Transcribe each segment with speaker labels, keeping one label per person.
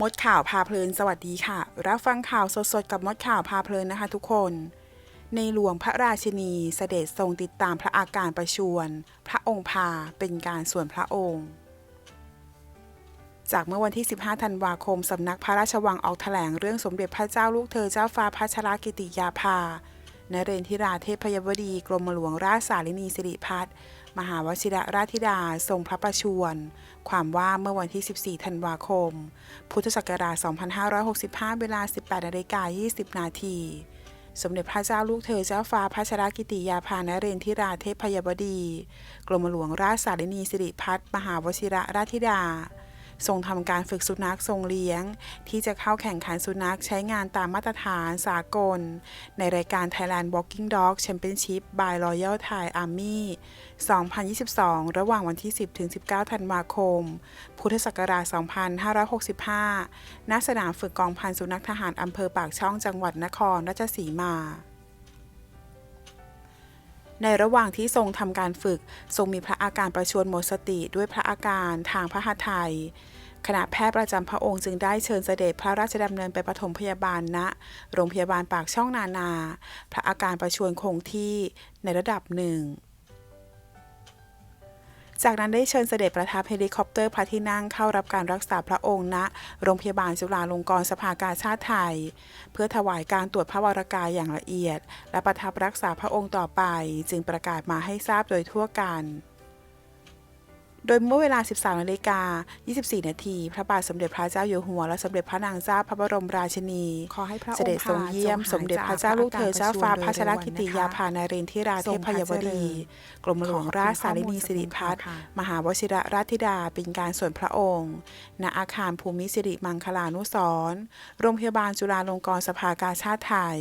Speaker 1: มดข่าวพาเพลินสวัสดีค่ะ รับฟังข่าวสดๆ กับมดข่าวพาเพลินนะคะทุกคน ในหลวงพระราชินีเสด็จทรงติดตามพระอาการประชวร พระองค์พาเป็นการส่วนพระองค์ จากเมื่อวันที่ 15 ธันวาคม สำนักพระราชวังออกแถลงเรื่องสมเด็จพระเจ้าลูกเธอเจ้าฟ้าพัชรกิติยาภา นเรนทิราเทพยวดี กรมหลวงราชสารินีสิริพัฒน์มหาวชิระราชธิดา ทรงพระประชวร ความว่าเมื่อวันที่ 14 ธันวาคม พุทธศักราช 2565 เวลา 18นาฬิกา20 นาที สมเด็จพระเจ้าลูกเธอเจ้าฟ้าพัชรกิติยาภานเรนทิราเทพยบดี กรมหลวงราชสารินีสิริพัฒน์มหาวชิระราชธิดา ทรงทำการฝึกสุนัขทรงเลี้ยง ที่จะเข้าแข่งขันสุนัขใช้งานตามมาตรฐานสากล ในรายการ Thailand Walking Dog Championship by Royal Thai Army 2022 ระหว่างวันที่ 10-19 ธันวาคม พุทธศักราช 2565 ณ สนามฝึกกองพันสุนัขทหารอำเภอปากช่องจังหวัดนครราชสีมา ในระหว่างที่ทรงทำการฝึก ทรงมีพระอาการประชวรหมดสติด้วยพระอาการทางพระหัตถ์คณะแพทย์ประจำพระองค์จึงได้เชิญเสด็จพระราชดำเนินไปปฐมพยาบาลณโรงพยาบาลปากช่องนานา พระอาการประชวรคงที่ในระดับหนึ่ง จากนั้นได้เชิญเสด็จประทับเฮลิคอปเตอร์พระที่นั่งเข้ารับการรักษาพระองค์ณโรงพยาบาลจุฬาลงกรณ์สภากาชาติไทย เพื่อถวายการตรวจพระวรกายอย่างละเอียด และประทับรักษาพระองค์ต่อไป จึงประกาศมาให้ทราบโดยทั่วกัน โดยเมื่อเวลา 13นาฬิกา24 นาที พระบาทสมเด็จพระเจ้าอยู่หัว และสมเด็จพระนางเจ้าพระบรมราชินี
Speaker 2: ขอให้พระองค์
Speaker 1: เสด็จทรงเยี่ยม
Speaker 2: พา
Speaker 1: สมเด็จพระเจ้าลูกเธอเจ้าฟ้าพัชรกิติยาภานาเรนทิราเทพยวดี กรมหลวงราชสารินีสิริพัฒน์มหาวชิระราชธิดาเป็นการส่วนพระองค์ ณอาคารภูมิสิริมังคลานุสรณ์โรงพยาบาลจุฬาลงกรณ์สภากาชาติไทย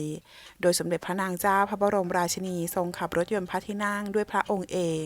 Speaker 1: โดยสมเด็จพระนางเจ้าพระบรมราชินีทรงขับรถยนต์พระที่นั่งด้วยพระองค์เอง